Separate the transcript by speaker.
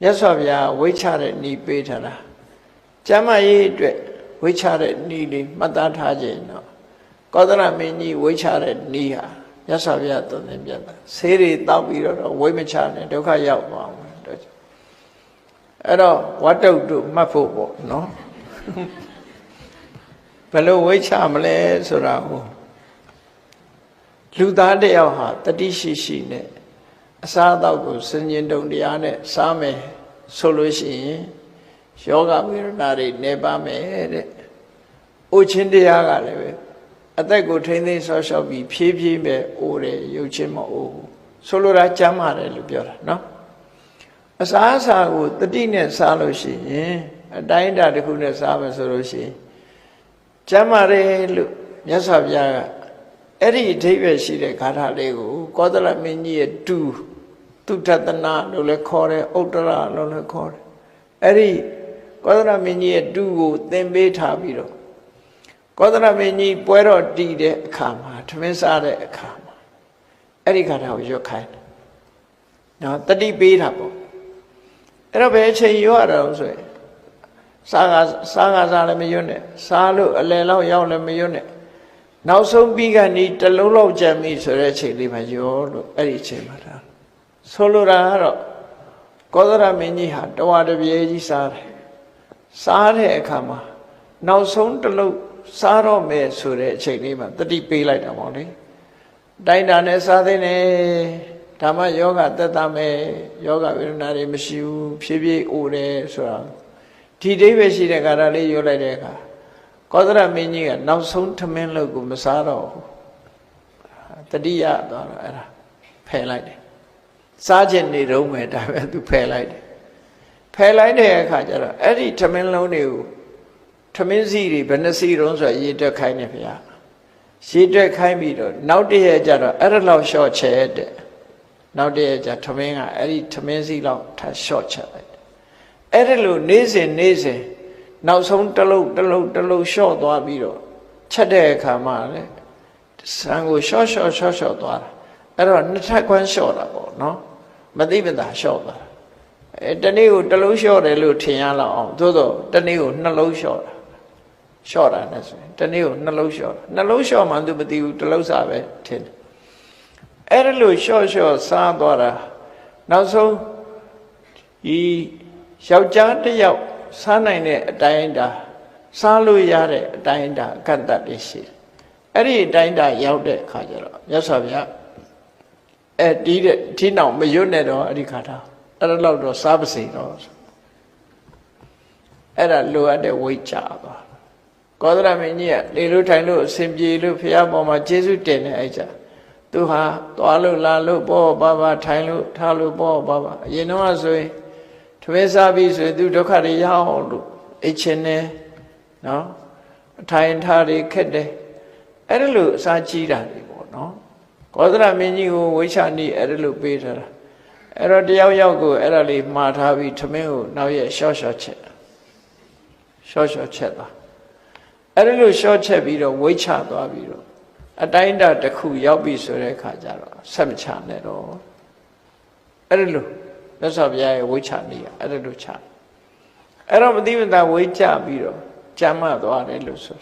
Speaker 1: မြတ်စွာဘုရားဝိချတဲ့ဤပေးထားတာကျမ်းမာရေးအတွက်ဝိချတဲ့ဤလေးမှတ်သားထားခြင်းတော့ကောသလမင်းကြီးဝိချတဲ့ဤဟာမြတ်စွာဘုရားသွန်သင်ပြတာဆေးတွေတောက်ပြီးတော့ဝိမချနဲ့ဒုက္ခရောက်သွားမှာတော့အဲ့တော့ဝတ္တုတို့မှတ်ဖို့ပေါ့နော်ဘယ်လိုဝိချမလဲဆိုတာကိုလူသားတစ်ယောက်ဟာတတိရှိရှိနဲ့ အစားအသောက်ကိုစဉ္ကျင်တုံတရားနဲ့စားမယ်ဆိုလို့ရှိရင်ယောဂဝေဒနာတွေနေပါမယ်တဲ့။အိုချင်းတရားကလည်းပဲအသက်ကိုထိမ့်သိမ်းဆော့ရှော့ပြီးဖြည်းဖြည်းပဲအိုးတယ်ရုပ်ချင်းမအိုးဘူး။ဆိုလိုတာကြမ်းပါတယ်လို့ပြောတာနော်။အစားအစာကိုတတိနဲ့စားလို့ရှိရင်အတိုင်းအတာတစ်ခုနဲ့စားမယ်ဆိုလို့ရှိရင်ကျမ်းပါတယ်လို့မြတ်စွာဘုရားက အဲ့ဒီအဓိပ္ပာယ်ရှိတဲ့ဂါထာလေးကိုကောသလမင်းကြီးရဲ့တူသူထတနာလို့လည်းခေါ်တယ်ဥတ္တရလို့လည်းခေါ်တယ်အဲ့ဒီကောသလမင်းကြီးရဲ့တူကိုသင်ပေးထားပြီးတော့ကောသလမင်းကြီးပွဲတော်တည်တဲ့အခါမှာထမင်းစားတဲ့အခါမှာအဲ့ဒီဂါထာကိုရွတ်ခိုင်းတယ်နော်တတိပေးတာပေါ့အဲ့တော့ဘယ်အချိန်ရွတ်ရအောင်ဆိုရင်စားကစားကစားလည်းမရွတ်နဲ့စားလို့အလယ်လောက်ရောက်လည်းမရွတ်နဲ့ နောက်ဆုံးပြီးကနေတလုံးလောက်ကြံပြီဆိုတဲ့အချိန်လေးမှာရောလို့အဲ့ဒီအချိန်မှာဒါဆိုလိုတာကတော့ကောသရမင်းကြီးဟာတဝါတပြေကြီးစားတယ်စားတဲ့အခါမှာနောက်ဆုံးတလုံးစားတော့မယ်ဆိုတဲ့အချိန်လေးမှာတတိပေးလိုက်တာပေါ့လေတိုင်းတာနဲ့စားတဲ့နဲ့ဓမ္မယောဂသက်သာမယ်ယောဂဝေဒနာတွေမရှိဘူးဖြည်းဖြည်းအိုတယ်ဆိုတာဒီအိဗယ်ရှိတဲ့ကာရလေးရွတ်လိုက်တဲ့အခါ ကောသရမင်းကြီးကနောက်ဆုံးထမင်းလို့ကိုမစားတော့ဘူးတတိယသွားတော့အဲ့ဒါဖယ်လိုက်တယ်စားခြင်းနေတော့မယ်ဒါပဲသူဖယ်လိုက်တယ်ဖယ်လိုက်တဲ့အခါကျတော့အဲ့ဒီထမင်းလုံးတွေကိုထမင်းစီတွေဘယ်နှစီတုံးဆိုရေတက်ခိုင်းနေဗျာရေတက်ခိုင်းပြီးတော့နောက်တည့်ရက်ကျတော့အဲ့ဒါလောက်ရှော့ချဲတဲ့နောက်တည့်ရက်ကျထမင်းကအဲ့ဒီထမင်းစီလောက်ထရှော့ချက်လိုက်တယ်အဲ့ဒါလို့နေ့စဉ်နေ့စဉ် နောက်ဆုံးတစ်လုံးတစ်လုံးတစ်လုံးရှော့သွားပြီးတော့ချက်တဲ့အခါမှာလေဆံကိုရှော့ရှော့ရှော့ရှော့သွားတာအဲ့တော့နှစ်ထပ်ခွန်းရှော့တာပေါ့နော်မသိမသာရှော့သွားတာအဲတနေ့ကိုတစ်လုံးရှော့တယ်လို့ထင်ရလောက်အောင်သို့တော့တနေ့ကိုနှလုံးရှော့တာရှော့တာနဲ့ဆိုရင်တနေ့ကိုနှလုံးရှော့တာနှလုံးရှော့မှသူမသိဘူးတစ်လုံးစားပဲထင်တယ်အဲ့ဒါလို့ရှော့ရှော့စားသွားတာနောက်ဆုံးဒီယောက်ျားတစ်ယောက် စားနိုင်တဲ့အတိုင်းအတာစားလို့ရတဲ့အတိုင်းအတာအကန့်အသတ်တွေရှိတယ်အဲ့ဒီအတိုင်းအတာရောက်တဲ့အခါကျတော့မြတ်စွာဘုရားအဲတီးတဲ့ဒီနောက်မရွတ်နဲ့တော့အဲ့ဒီခါတာအဲ့ဒါတော့တော့စားပါစေတော့အဲ့ဒါလိုအပ်တဲ့ဝိတ်ကြသွားကောသရမင်းကြီးကလေလို့ထိုင်လို့အစဉ်ပြေလို့ဖះပေါ်မှာကျေးဇူးတင်နေအဲ့ကြသူဟာသွားလို့လာလို့ပေါ့ပါပါထိုင်လို့ထားလို့ပေါ့ပါပါအရင်တော့ဆိုရင် ထမင်းစားပြီးဆိုရင်သူဒုက္ခတွေရအောင်လို့အိတ်ချင်နေနော်အထိုင်ထားတွေခက်တယ်အဲ့ဒါလို့အစာကြီးတာတွေပေါ့နော်ကောသရမင်းကြီးကိုဝိချာနီအဲ့ဒါလို့ပေးထားတာအဲ့တော့တယောက်ယောက်ကိုအဲ့ဒါလေးမှားထားပြီးထမင်းကိုနောက်ရက်ရှော့ရှော့ချက်ရှော့ရှော့ချက်သွားအဲ့ဒါလို့ရှော့ချက်ပြီးတော့ဝိချသွားပြီးတော့အတိုင်းအတာတစ်ခုရောက်ပြီဆိုတဲ့အခါကျတော့ဆက်မချနဲ့တော့အဲ့ဒါလို့ မြတ်စွာဘုရားရဲ့ဝိချနေရအဲ့ဒါလို့ချအဲ့တော့မသိမသာဝိချပြီးတော့ကြမ်းမသွားတယ်လို့ဆို